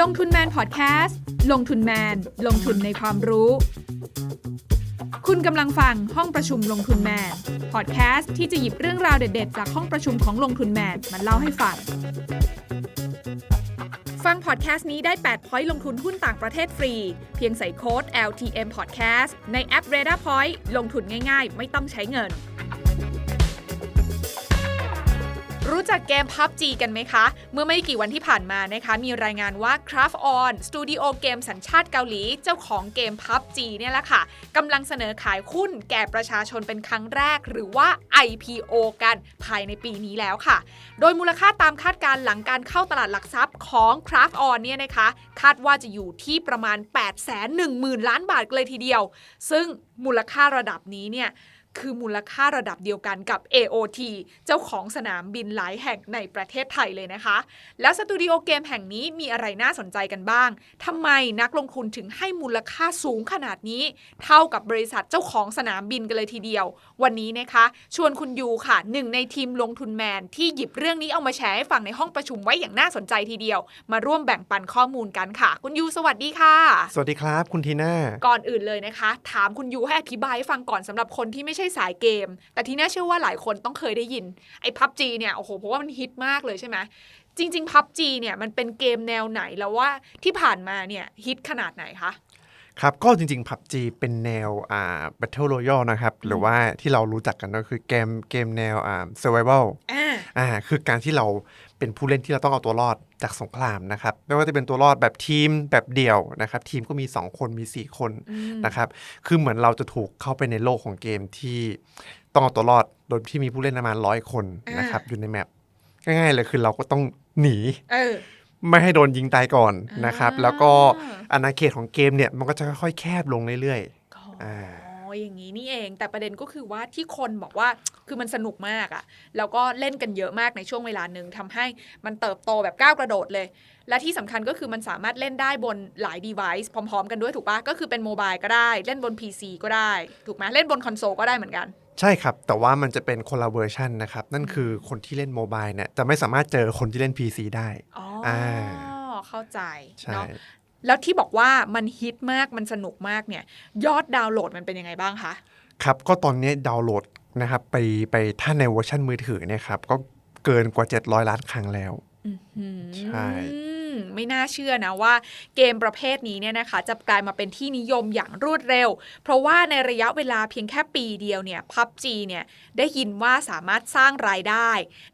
ลงทุนแมนพอดแคสต์ลงทุนแมน ลงทุนในความรู้ คุณกำลังฟังห้องประชุมลงทุนแมนพอดแคสต์ที่จะหยิบเรื่องราวเด็ด ๆ จากห้องประชุมของลงทุนแมนมาเล่าให้ฟัง ฟังพอดแคสต์นี้ได้ 8 พอยต์ลงทุนหุ้นต่างประเทศฟรี เพียงใส่โค้ด LTM Podcast ในแอป r a d a r Point ลงทุนง่ายๆ ไม่ต้องใช้เงิน รู้จักเกม PUBG กันไหมคะ เมื่อไม่กี่วันที่ผ่านมานะคะ มีรายงานว่า Craft On สตูดิโอเกมสัญชาติเกาหลี เจ้าของเกม PUBG เนี่ยแหละค่ะกำลังเสนอขายหุ้นแก่ประชาชนเป็นครั้งแรก หรือว่า IPO กันภายในปีนี้แล้วค่ะ โดยมูลค่าตามคาดการณ์หลังการเข้าตลาดหลักทรัพย์ของ Craft On เนี่ยนะคะ คาดว่าจะอยู่ที่ประมาณ 8 1 0 0 0 0 ล้านบาทเลยทีเดียว ซึ่งมูลค่าระดับนี้เนี่ย คือมูลค่าระดับเดียวกันกับ AOT เจ้าของสนามบินหลายแห่งในประเทศไทยเลยนะคะ แล้วสตูดิโอเกมแห่งนี้มีอะไรน่าสนใจกันบ้างทำไมนักลงทุนถึงให้มูลค่าสูงขนาดนี้ เท่ากับบริษัทเจ้าของสนามบินกันเลยทีเดียว วันนี้นะคะ ชวนคุณยูค่ะหนึ่งในทีมลงทุนแมน ที่หยิบเรื่องนี้เอามาแชร์ให้ฟังในห้องประชุมไว้อย่างน่าสนใจทีเดียว มาร่วมแบ่งปันข้อมูลกันค่ะ คุณยูสวัสดีค่ะ สวัสดีครับ คุณทีน่าก่อนอื่นเลยนะคะ ถามคุณยูให้อธิบายให้ฟังก่อนสำหรับคนที่ไม่ใช่สายเกม แต่ที่น่าเชื่อว่าหลายคนต้องเคยได้ยิน ไอ้พับจีเนี่ยโอ้โหเพราะว่ามันฮิตมากเลยใช่ไหมจริงๆพับจีเนี่ยมันเป็นเกมแนวไหนแล้วว่าที่ผ่านมาเนี่ยฮิตขนาดไหนคะ ครับก็จริงๆ PUBG เป็นแนวอ่า Battle Royale นะครับ หรือว่าที่เรารู้จักกันก็คือเกมเกมแนวอ่า Survival อ่าอ่าคือการที่เราเป็นผู้เล่นที่เราต้องเอาตัวรอดจากสงครามนะครับ ไม่ว่าจะเป็นตัวรอดแบบทีมแบบเดี่ยวนะครับ ทีมก็มี 2 คนมี 4 คนนะครับ คือเหมือนเราจะถูกเข้าไปในโลกของเกมที่ต้องเอาตัวรอดโดยที่มีผู้เล่นประมาณร้อยคนนะครับอยู่ในแมปง่ายๆเลยคือเราก็ต้องหนีเออ ไม่ให้โดนยิงตายก่อนนะครับอ่าแล้วก็อาณาเขตของเกมเนี่ยมันก็จะค่อยๆแคบลงเรื่อยอ๋ออ่าอย่างนี้นี่เอง แต่ประเด็นก็คือว่าที่คนบอกว่าคือมันสนุกมากอะแล้วก็เล่นกันเยอะมากในช่วงเวลาหนึ่งทำให้มันเติบโตแบบก้าวกระโดดเลย และที่สำคัญก็คือมันสามารถเล่นได้บนหลาย device พร้อม ๆ กันด้วยถูกปะก็คือเป็นโมบายก็ได้ เล่นบน PC ก็ได้ ถูกไหมเล่นบนคอนโซลก็ได้เหมือนกันๆ ใช่ครับ แต่ว่ามันจะเป็นคนละเวอร์ชันนะครับ นั่นคือคนที่เล่นโมบายเนี่ยจะไม่สามารถเจอคนที่เล่น PC ได้อ๋ออ่าเข้าใจใช่เนาะแล้วที่บอกว่ามันฮิตมากมันสนุกมากเนี่ย ยอดดาวน์โหลดมันเป็นยังไงบ้างคะครับ ก็ตอนนี้ดาวน์โหลดนะครับไปไปถ้าในเวอร์ชันมือถือเนี่ยครับก็เกินกว่า 700 ล้านครั้งแล้วใช่อืม ไม่น่าเชื่อนะว่าเกมประเภทนี้เนี่ยนะคะจะกลายมาเป็นที่นิยมอย่างรวดเร็ว เพราะว่าในระยะเวลาเพียงแค่ปีเดียวเนี่ย PUBG เนี่ยได้ยินว่าสามารถสร้างรายได้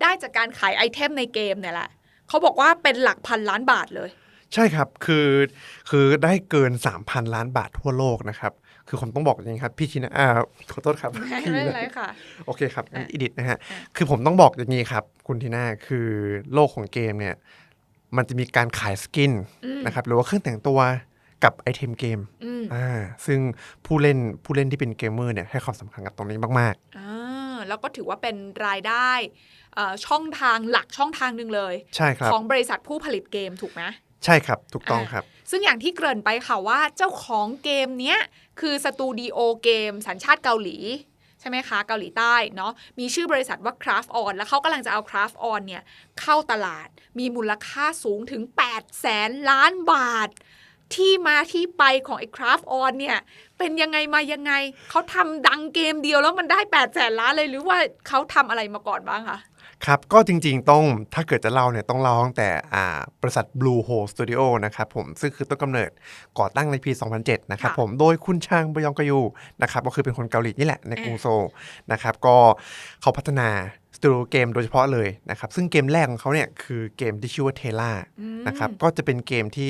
ได้จากการขายไอเทมในเกมเนี่ยแหละเขาบอกว่าเป็นหลักพันล้านบาทเลย ใช่ครับคือคือได้เกิน 3,000 ล้านบาททั่วโลกนะครับคือผมต้องบอกอย่างนี้ครับพี่ชินะอ่าขอโทษครับไม่ไม่เป็นไรค่ะโอเคครับอะอีดิทนะฮะอะคือผมต้องบอกอย่างนี้ครับ คุณทีน่าคือโลกของเกมเนี่ย มันจะมีการขายสกินนะครับหรือว่าเครื่องแต่งตัวกับไอเทมเกมอืมอ่าซึ่งผู้เล่นผู้เล่นที่เป็นเกมเมอร์เนี่ยให้ความสำคัญกับตรงนี้มากอ่าแล้วก็ถือว่าเป็นรายได้เอ่อช่องทางหลักช่องทางหนึ่งเลยๆใช่ครับ ของบริษัทผู้ผลิตเกมถูกไหมใช่ครับ ถูกต้องครับ ซึ่งอย่างที่เกริ่นไปค่ะว่าเจ้าของเกมเนี้ยคือสตูดิโอเกมสัญชาติเกาหลี ใช่ไหมคะ เกาหลีใต้เนาะมีชื่อบริษัทว่า Craft On แล้วเขากำลังจะเอา Craft On เนี่ยเข้าตลาดมีมูลค่าสูงถึง8แสนล้านบาท ที่มาที่ไปของไอ้ Craft On เนี่ยเป็นยังไงมายังไง เขาทำดังเกมเดียวแล้วมันได้8แสนล้านเลยหรือว่าเขาทำอะไรมาก่อนบ้างคะ ครับ ก็จริงๆ ต้องถ้าเกิดจะเล่าเนี่ยต้องเล่าตั้งแต่อ่าบริษัท Blue Hole Studio นะครับผมซึ่งคือต้นกำเนิดก่อตั้งในปี 2007 นะครับค่ะผมโดยคุณชางบยองกยูนะครับก็คือเป็นคนเกาหลีนี่แหละในกรุงอ่าโซลนะครับก็เขาพัฒนา สตูดิโอเกมโดยเฉพาะเลยนะครับซึ่งเกมแรกของเขาเนี่ยคือเกมที่ชื่อว่าเทล่านะครับก็จะเป็นเกมที่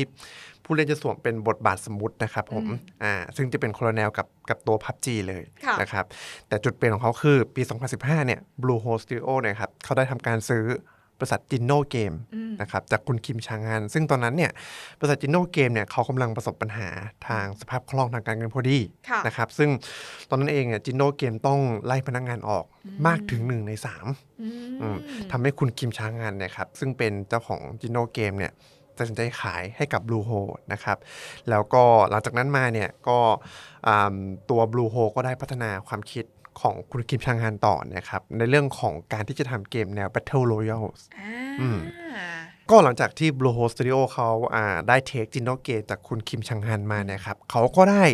ผู้เล่นจะสวมเป็นบทบาทสมมุตินะครับผมอ่าซึ่งจะเป็นคนละแนวกับกับตัว PUBG เลยค่ะนะครับแต่จุดเปลี่ยนของเขาคือปี 2015 เนี่ย Blue Hole Studio เนี่ยครับเขาได้ทำการซื้อบริษัทจินโนเกม นะครับจากคุณคิมชางาน ซึ่งตอนนั้นเนี่ยบริษัทจินโนเกมเนี่ยเขากำลังประสบปัญหาทางสภาพคล่องทางการเงินพอดีค่ะนะครับซึ่งตอนนั้นเองเนี่ยจินโนเกมต้องไล่พนักงานออกมากถึง1ใน3อืมอืมทำให้คุณคิมชางานเนี่ยครับซึ่งเป็นเจ้าของจินโนเกมเนี่ยตัดสินใจขายให้กับ Blue Hole นะครับ แล้วก็หลังจากนั้นมาเนี่ยก็อ่าตัว Blue Hole ก็ได้พัฒนาความคิดของคุณคิมชางานต่อนะครับ ในเรื่องของการที่จะทำเกมแนว Battle Royale อ่าอืม ก็หลังจากที่ Bluehost Studio เขาอ่าได้เทคจินโนเกตจากคุณคิมชังฮันมาเนี่ยครับเขาก็ได้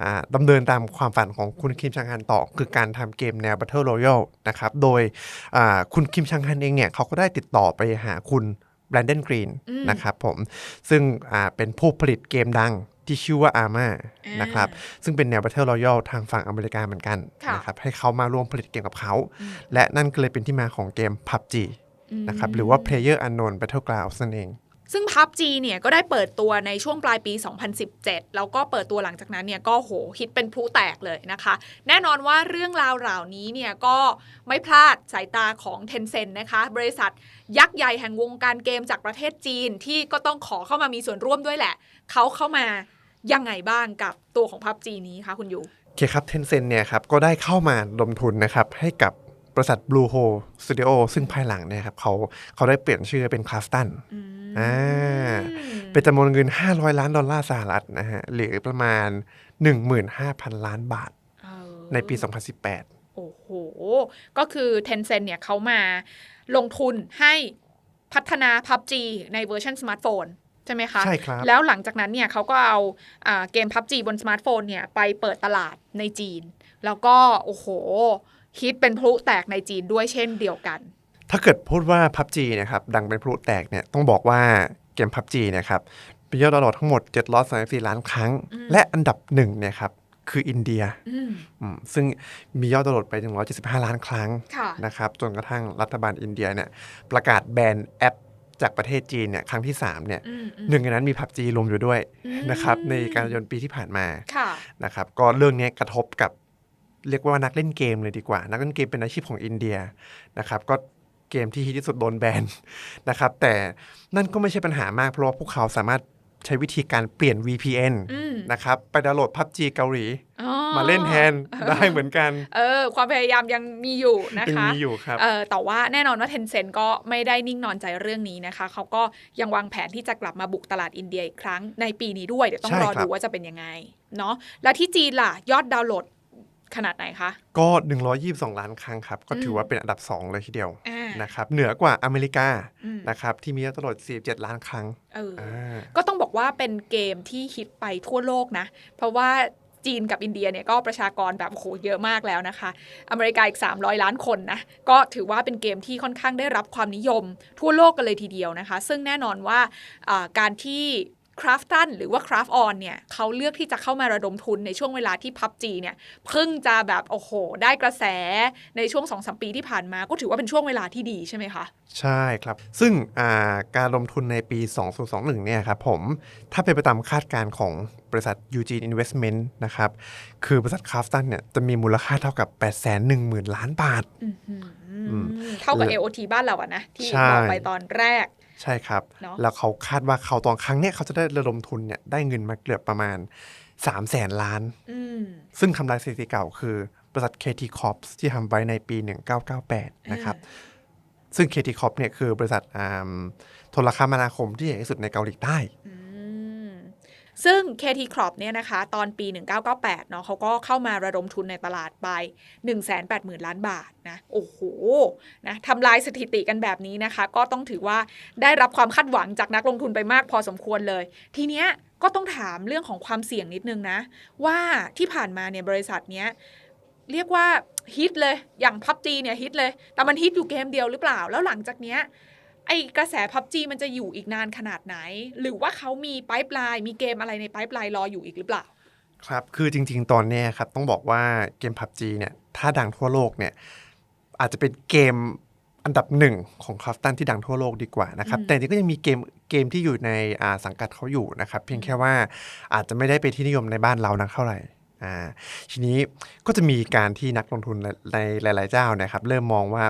อ่าดำเนินตามความฝันของคุณคิมชังฮันต่อ คือการทำเกมแนว Battle Royale นะครับโดยอ่าคุณคิมชังฮันเองเนี่ยเขาก็ได้ติดต่อไปหาคุณแบรนด o นกรีนอืมนะครับผมซึ่งอ่าเป็นผู้ผลิตเกมดังที่ชื่อว่า Arma อ่านนะครับซึ่งเป็นแนว Battle Royale ทางฝั่งอเมริกาเหมือนกันค่ะนะครับให้เขามาร่วมผลิตเกมกับเขาอืมและนั่นก็เลยเป็นที่มาของเกม PUBG นะครับหรือว่า Player Unknown Battlegrounds นั่นเองซึ่ง PUBG เนี่ยก็ได้เปิดตัวในช่วงปลายปี 2017 แล้วก็เปิดตัวหลังจากนั้นเนี่ยก็โหฮิตเป็นพลุแตกเลยนะคะ แน่นอนว่าเรื่องราวเหล่านี้เนี่ยก็ไม่พลาดสายตาของ Tencent นะคะ บริษัทยักษ์ใหญ่แห่งวงการเกมจากประเทศจีนที่ก็ต้องขอเข้ามามีส่วนร่วมด้วยแหละ เขาเข้ามายังไงบ้างกับตัวของ PUBG นี้คะคุณยูโอเคครับ Tencent เนี่ยครับก็ได้เข้ามาลงทุนนะครับให้กับ บริษัท Bluehole Studio ซึ่งภายหลังเนี่ยครับเขาเขาได้เปลี่ยนชื่อเป็น c l a f t o n อ่าเป็นจำนวนเงิน 500 ล้านดอลลาร์สหรัฐนะฮะหรือประมาณ 15,000 ล้านบาทเออในปี 2018 โอ้โห ก็คือ Tencent เนี่ยเขามาลงทุนให้พัฒนา PUBG ในเวอร์ชันสมาร์ทโฟนใช่ไหมคะ ใช่ครับ แล้วหลังจากนั้นเนี่ยเขาก็เอาอาเกม PUBG บนสมาร์ทโฟนเนี่ยไปเปิดตลาดในจีน แล้วก็ โอ้โห ฮิตเป็นพลุแตกในจีนด้วยเช่นเดียวกัน ถ้าเกิดพูดว่า PUBG เนะครับดังเป็นพลุแตกเนี่ยต้องบอกว่าเกม PUBG เนะครับมียอดดาวน์โหลดทั้งหมด734ล้านครั้ง และอันดับหนึ่งเนี่ยครับคืออินเดียอืมอืมซึ่งมียอดดาวน์โหลดไปถึง175 ล้านครั้งค่ะนะครับจนกระทั่งรัฐบาลอินเดียเนี่ยประกาศแบนแอปจากประเทศจีนเนี่ยครั้งที่ 3เนี่ยอืมอืมหนึ่งในนั้นมี PUBG รวมอยู่ด้วยอืมนะครับในการยนปีที่ผ่านมาค่ะนะครับก็เรื่องนี้กระทบกับ เรียกว่านักเล่นเกมเลยดีกว่า นักเล่นเกมเป็นอาชีพของอินเดียนะครับก็เกมที่ฮิตที่สุดโดนแบนนะครับ แต่นั่นก็ไม่ใช่ปัญหามาก เพราะว่าพวกเขาสามารถใช้วิธีการเปลี่ยน VPN อืมนะครับ ไปดาวน์โหลด PUBG เกาหลีอ๋อมาเล่นแทนได้เหมือนกัน เออ ความพยายามยังมีอยู่นะคะ ยังมีอยู่ครับ เออ แต่ว่าแน่นอนว่า Tencent ก็ไม่ได้นิ่งนอนใจเรื่องนี้นะคะ เขาก็ยังวางแผนที่จะกลับมาบุกตลาดอินเดียอีกครั้งในปีนี้ด้วย เดี๋ยวต้องใช่รอครับดูว่าจะเป็นยังไง เนาะ แล้วที่จีนล่ะ ยอดดาวน์โหลด ขนาดไหนคะ ก็ 122 ล้านครั้งครับ ก็ถือว่าเป็นอันดับ 2 เลยทีเดียวอ่านะครับ เหนือกว่าอเมริกาอืมนะครับ ที่มียอดดาวน์โหลด47 ล้านครั้งเออออ่าก็ต้องบอกว่าเป็นเกมที่ฮิตไปทั่วโลกนะ เพราะว่าจีนกับอินเดียเนี่ยก็ประชากรแบบโอ้โหเยอะมากแล้วนะคะ อเมริกาอีก 300 ล้านคนนะ ก็ถือว่าเป็นเกมที่ค่อนข้างได้รับความนิยม ทั่วโลกกันเลยทีเดียวนะคะ ซึ่งแน่นอนว่าอ่าการที่ คราฟตันหรือว่า Craft On เนี่ยเขาเลือกที่จะเข้ามาระดมทุนในช่วงเวลาที่ PUBG เนี่ยเพิ่งจะแบบโอ้โห ได้กระแสในช่วง2-3ปีที่ผ่านมาก็ถือว่าเป็นช่วงเวลาที่ดีใช่ไหมคะ ใช่ครับ ซึ่งอ่าการลงทุนในปี 2021 เนี่ยครับผมถ้าเป็นไปตามคาดการณ์ของบริษัท Eugene Investment นะครับ คือบริษัทคราฟตันเนี่ยจะมีมูลค่าเท่ากับ 810,000 ล้านบาทอืมเท่ากับ AOT บ้านเราอะนะ ที่ใช่บอกไปตอนแรก ใช่ครับ เนอะ แล้วเขาคาดว่าเขาตอนครั้งเนี้ยเขาจะได้ระดมทุนเนี่ยได้เงินมาเกือบประมาณ3 0 0แสนล้าน อืมซึ่งทำลายสถิติเก่าคือบริษัท KT Corp ที่ทำไว้ในปี 1998 นะครับ ซึ่ง KT Corp เนี่ยคือบริษัทอ่าโทรคมนาคมที่ใหญ่ที่สุดในเกาหลีใต้ อืม ซึ่ง KT Crop เนี่ยนะคะ ตอนปี 1998เนาะเขาก็เข้ามาระดมทุนในตลาดไป 180,000 ล้านบาทนะ โอ้โหนะทำลายสถิติกันแบบนี้นะคะ ก็ต้องถือว่าได้รับความคาดหวังจากนักลงทุนไปมากพอสมควรเลย ทีเนี้ยก็ต้องถามเรื่องของความเสี่ยงนิดนึงนะ ว่าที่ผ่านมาเนี่ยบริษัทเนี้ยเรียกว่าฮิตเลยอย่าง PUBG เนี่ยฮิตเลย แต่มันฮิตอยู่เกมเดียวหรือเปล่า แล้วหลังจากเนี้ย ไอกระแส PUBG มันจะอยู่อีกนานขนาดไหน หรือว่าเขามีไ i ป์ไลน์มีเกมอะไรในไ i ป์ไลน์รออยู่อีกหรือเปล่า ครับคือจริง ๆ ตอนเนี้ยครับต้องบอกว่าเกม PUBG เนี่ยถ้าดังทั่วโลกเนี่ยอาจจะเป็นเกมอันดับหนึ่งของคราฟตันที่ดังทั่วโลกดีกว่านะครับอืมแต่นี่ก็ยังมีเกมเกมที่อยู่ในอ่าสังกัดเขาอยู่นะครับ เพียงแค่ว่าอาจจะไม่ได้ไปนที่นิยมในบ้านเรานักเท่าไหร่ อ่าทีนี้ก็จะมีการที่นักลงทุนในหลาย ๆ เจ้านะครับเริ่มมองว่า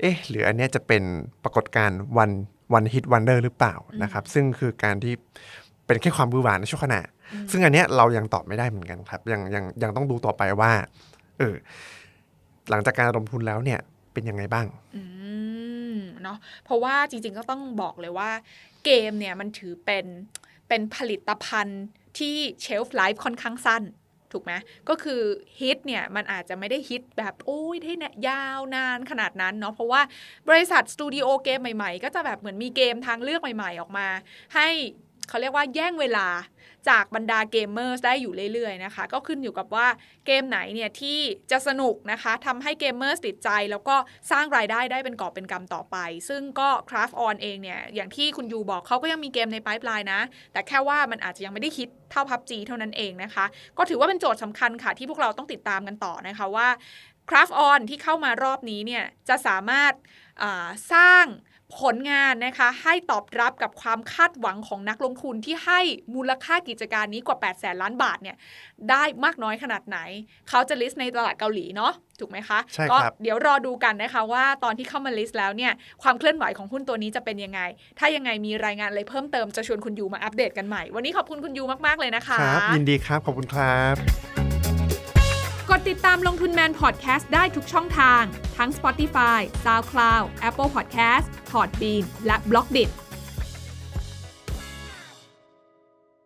เอ๊ะหรืออันเนี้ยจะเป็นปรากฏการณ์วันวันฮิตวันเดอร์หรือเปล่านะครับซึ่งคือการที่เป็นแค่ความบือหวานในชั่วขณะ ซึ่งอันเนี้ยเรายังตอบไม่ได้เหมือนกันครับยังยังยังต้องดูต่อไปว่าเออหลังจากการระดมทุนแล้วเนี่ยเป็นยังไงบ้างอืมเนาะเพราะว่าจริงๆก็ต้องบอกเลยว่า เกมเนี่ยมันถือเป็นเป็นผลิตภัณฑ์ที่เชลฟ์ไลฟ์ค่อนข้างสั้น ถูกไหมก็คือฮิตเนี่ยมันอาจจะไม่ได้ฮิตแบบโอ้ยได้เนี่ยยาวนานขนาดนั้นเนาะเพราะว่าบริษัทสตูดิโอเกมใหม่ๆ ก็จะแบบเหมือนมีเกมทางเลือกใหม่ๆออกมา ให้ เขาเรียกว่าแย่งเวลาจากบรรดาเกมเมอร์ได้อยู่เรื่อยๆนะคะ ก็ขึ้นอยู่กับว่าเกมไหนเนี่ยที่จะสนุกนะคะทำให้เกมเมอร์ติดใจ แล้วก็สร้างรายได้ได้เป็นกอบเป็นกำต่อไป ซึ่งก็ Craft On เองเนี่ย อย่างที่คุณยูบอกเขาก็ยังมีเกมใน pipeline นะ แต่แค่ว่ามันอาจจะยังไม่ได้ฮิตเท่า PUBG เท่านั้นเองนะคะ ก็ถือว่าเป็นโจทย์สำคัญค่ะ ที่พวกเราต้องติดตามกันต่อนะคะว่า Craft On ที่เข้ามารอบนี้เนี่ยจะสามารถสร้าง ผลงานนะคะให้ตอบรับกับความคาดหวังของนักลงทุนที่ให้มูลค่ากิจการนี้กว่า8แสนล้านบาทเนี่ยได้มากน้อยขนาดไหน เขาจะลิสต์ในตลาดเกาหลีเนาะถูกไหมคะใช่ก็ครับเดี๋ยวรอดูกันนะคะว่าตอนที่เข้ามาลิสต์แล้วเนี่ยความเคลื่อนไหวของหุ้นตัวนี้จะเป็นยังไง ถ้ายังไงมีรายงานอะไรเพิ่มเติมจะชวนคุณยูมาอัปเดตกันใหม่ วันนี้ขอบคุณคุณยูมากๆเลยนะคะครับยินดีครับขอบคุณครับก ดติดตามลงทุนแมนพอดแคสต์ได้ทุกช่องทาง ทั้ง Spotify, SoundCloud, Apple Podcast, Podbean และ b l o k d i t